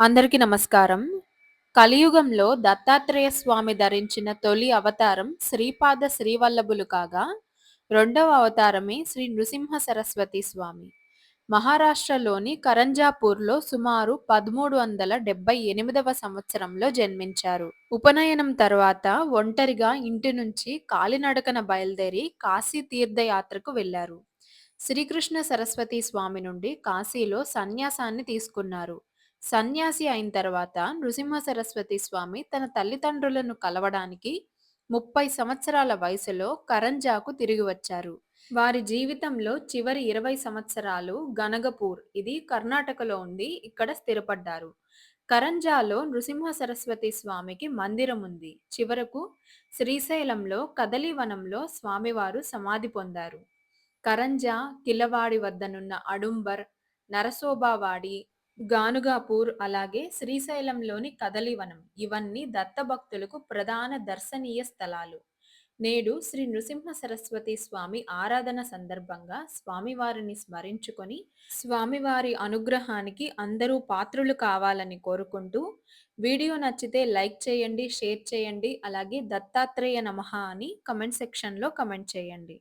అందరికీ నమస్కారం. కలియుగంలో దత్తాత్రేయ స్వామి ధరించిన తొలి అవతారం శ్రీపాద శ్రీవల్లభులు కాగా రెండవ అవతారమే శ్రీ నృసింహ సరస్వతి స్వామి. మహారాష్ట్రలోని కరంజాపూర్లో సుమారు పదమూడు వందల డెబ్బై ఎనిమిదవ సంవత్సరంలో జన్మించారు. ఉపనయనం తర్వాత ఒంటరిగా ఇంటి నుంచి కాలినడకన బయలుదేరి కాశీ తీర్థయాత్రకు వెళ్ళారు శ్రీకృష్ణ సరస్వతి స్వామి నుండి కాశీలో సన్యాసాన్ని తీసుకున్నారు. సన్యాసి అయిన తర్వాత నృసింహ సరస్వతి స్వామి తన తల్లిదండ్రులను కలవడానికి ముప్పై సంవత్సరాల వయసులో కరంజాకు తిరిగి వచ్చారు. వారి జీవితంలో చివరి ఇరవై సంవత్సరాలు గనగపూర్ ఇది కర్ణాటకలో ఉంది ఇక్కడ స్థిరపడ్డారు. కరంజాలో నృసింహ సరస్వతి స్వామికి మందిరం ఉంది. చివరకు శ్రీశైలంలో కదలీవనంలో స్వామివారు సమాధి పొందారు. కరంజా కిలవాడి వద్దనున్న అడుంబర్ నరసోబావాడి గానుగాపూర్ అలాగే శ్రీశైలంలోని కదలివనం ఇవన్నీ దత్తభక్తులకు ప్రధాన దర్శనీయ స్థలాలు. నేడు శ్రీ నృసింహ సరస్వతి స్వామి ఆరాధన సందర్భంగా స్వామివారిని స్మరించుకొని స్వామివారి అనుగ్రహానికి అందరూ పాత్రులు కావాలని కోరుకుంటూ వీడియో నచ్చితే లైక్ చేయండి షేర్ చేయండి అలాగే దత్తాత్రేయ నమః అని కమెంట్ సెక్షన్లో కమెంట్ చేయండి.